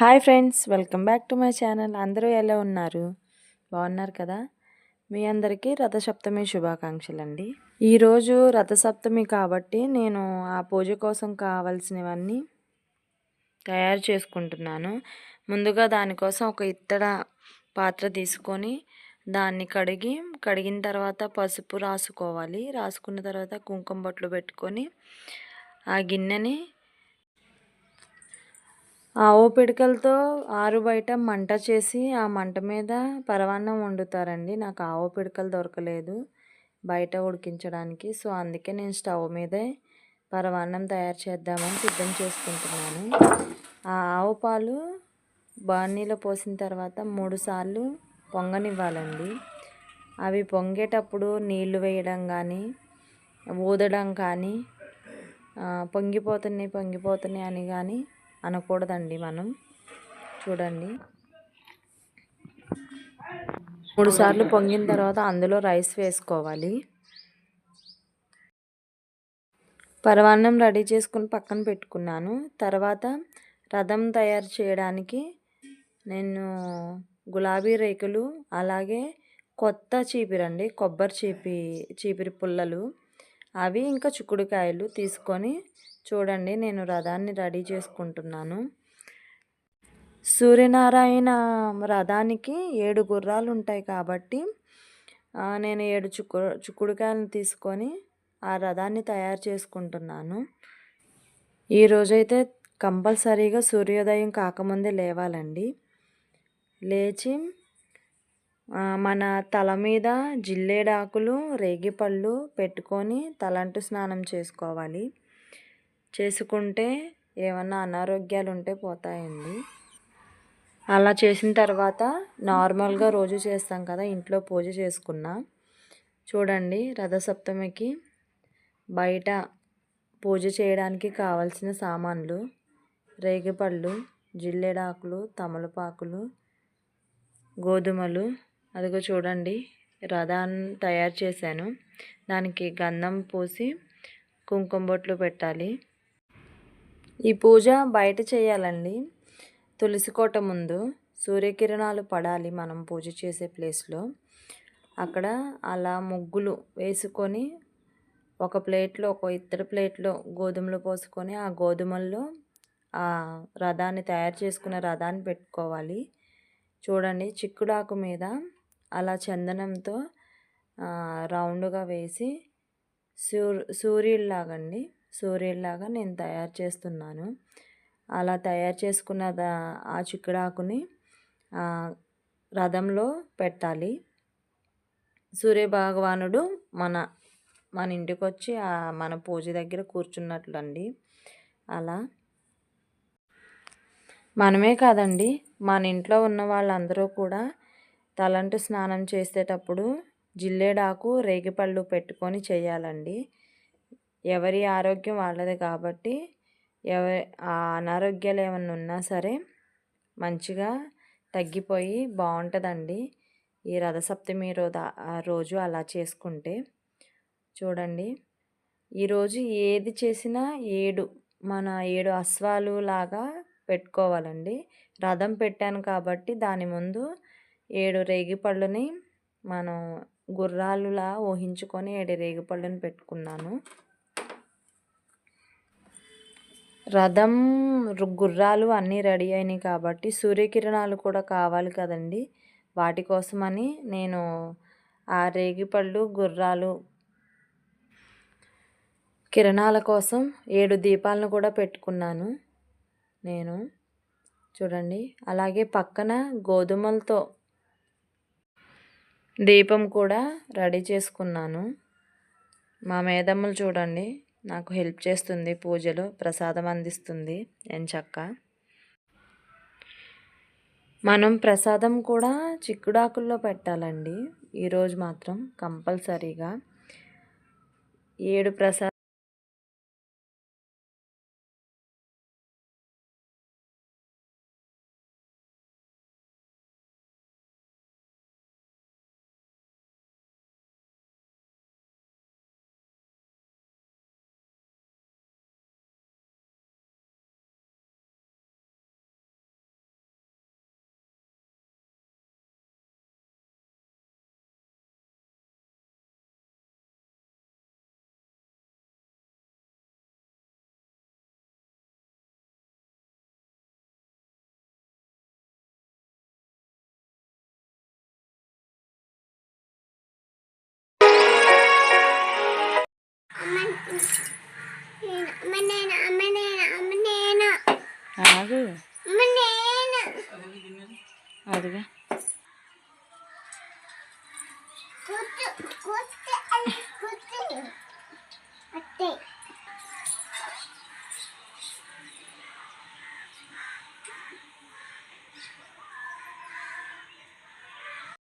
Hi friends welcome back to my channel. అందరూ ఎలా ఉన్నారు? బాగున్నారు కదా? మీ అందరికీ రథసప్తమి శుభాకాంక్షలు అండి ఈరోజు రథసప్తమి కాబట్టి నేను ఆ పూజ కోసం కావాల్సినవన్నీ తయారు చేసుకుంటున్నాను. ముందుగా దానికోసం ఒక ఇత్తడ పాత్ర తీసుకొని దాన్ని కడిగి కడిగిన తర్వాత పసుపు రాసుకోవాలి. రాసుకున్న తర్వాత కుంకుమ బొట్లు పెట్టుకొని ఆ గిన్నెని ఆవు పిడకలతో ఆరు బయట మంట చేసి ఆ మంట మీద పరవాన్నం వండుతారండి. నాకు ఆవు పిడకలు దొరకలేదు బయట ఉడికించడానికి. సో అందుకే నేను స్టవ్ మీదే పరవాన్నం తయారు చేద్దామని సిద్ధం చేసుకుంటున్నాను. ఆ ఆవు పాలు బాణీలో పోసిన తర్వాత మూడుసార్లు పొంగనివ్వాలండి. అవి పొంగేటప్పుడు నీళ్ళు వేయడం కానీ ఊదడం కానీ పొంగిపోతున్నాయి పొంగిపోతున్నాయి అని కానీ అనకూడదండి మనం. చూడండి. మూడు సార్లు పొంగిన తర్వాత అందులో రైస్ వేసుకోవాలి. పరవాన్నం రెడీ చేసుకుని పక్కన పెట్టుకున్నాను. తర్వాత రథం తయారు చేయడానికి నేను గులాబీ రేకులు అలాగే కొత్త చీపిరండి కొబ్బరి చీపి చీపిరి పుల్లలు అవి ఇంకా చిక్కుడుకాయలు తీసుకొని చూడండి నేను రథాన్ని రెడీ చేసుకుంటున్నాను. సూర్యనారాయణ రథానికి ఏడు గుర్రాలు ఉంటాయి కాబట్టి నేను ఏడు చుక్కు చిక్కుడుకాయలను తీసుకొని ఆ రథాన్ని తయారు చేసుకుంటున్నాను. ఈరోజైతే కంపల్సరీగా సూర్యోదయం కాకముందే లేవాలండి. లేచి మన తల మీద జిల్లేడాకులు రేగిపళ్ళు పెట్టుకొని తలంటు స్నానం చేసుకోవాలి. చేసుకుంటే ఏమన్నా అనారోగ్యాలు ఉంటే పోతాయండి. అలా చేసిన తర్వాత నార్మల్గా రోజు చేస్తాం కదా ఇంట్లో పూజ చేసుకున్నా. చూడండి రథసప్తమికి బయట పూజ చేయడానికి కావలసిన సామాన్లు రేగిపళ్ళు జిల్లెడాకులు తమలపాకులు గోధుమలు అదిగో చూడండి రథాన్ని తయారు చేశాను. దానికి గంధం పూసి కుంకుమ బొట్లు పెట్టాలి. ఈ పూజ బయట చేయాలండి. తులసి కోట ముందు సూర్యకిరణాలు పడాలి మనం పూజ చేసే ప్లేస్లో. అక్కడ అలా ముగ్గులు వేసుకొని ఒక ప్లేట్లో ఒక ఇద్దరు ప్లేట్లో గోధుమలు పోసుకొని ఆ గోధుమల్లో ఆ రథాన్ని తయారు చేసుకున్న రథాన్ని పెట్టుకోవాలి. చూడండి చిక్కుడాకు మీద అలా చందనంతో రౌండ్గా వేసి సూర్ సూర్యుల్లాగండి సూర్యుల్లాగా నేను తయారు చేస్తున్నాను. అలా తయారు చేసుకున్న ఆ చిక్కుడాకుని రథంలో పెట్టాలి. సూర్య భగవానుడు మన మన ఇంటికి వచ్చి మన పూజ దగ్గర కూర్చున్నట్లు అండి అలా. మనమే కాదండి మన ఇంట్లో ఉన్న వాళ్ళందరూ కూడా తలంటు స్నానం చేసేటప్పుడు జిల్లేడాకు రేగిపళ్ళు పెట్టుకొని చేయాలండి. ఎవరి ఆరోగ్యం వాళ్ళది కాబట్టి ఎవరి ఆ అనారోగ్యాలు ఏమన్నా ఉన్నా సరే మంచిగా తగ్గిపోయి బాగుంటుందండి. ఈ రథసప్తమి రోజు రోజు అలా చేసుకుంటే. చూడండి. ఈరోజు ఏది చేసినా ఏడు మన ఏడు అశ్వాలు లాగా పెట్టుకోవాలండి. రథం పెట్టాను కాబట్టి దాని ముందు ఏడు రేగిపళ్ళుని మనం గుర్రాలులా ఊహించుకొని ఏడు రేగిపళ్ళుని పెట్టుకున్నాను. రథం గుర్రాలు అన్నీ రెడీ అయినాయి కాబట్టి సూర్యకిరణాలు కూడా కావాలి కదండి. వాటి కోసమని నేను ఆ రేగిపళ్ళు గుర్రాలు కిరణాల కోసం ఏడు దీపాలను కూడా పెట్టుకున్నాను నేను. చూడండి అలాగే పక్కన గోధుమలతో దీపం కూడా రెడీ చేసుకున్నాను. మా మేదమ్మలు చూడండి నాకు హెల్ప్ చేస్తుంది పూజలో ప్రసాదం అందిస్తుంది ఎంచక్క మనం ప్రసాదం కూడా చిక్కుడాకుల్లో పెట్టాలండి ఈరోజు మాత్రం కంపల్సరీగా. ఏడు ప్రసాదం నేను అమ్మ నేను అమ్మ నేను అమ్మ నేను ఆగు అమ్మ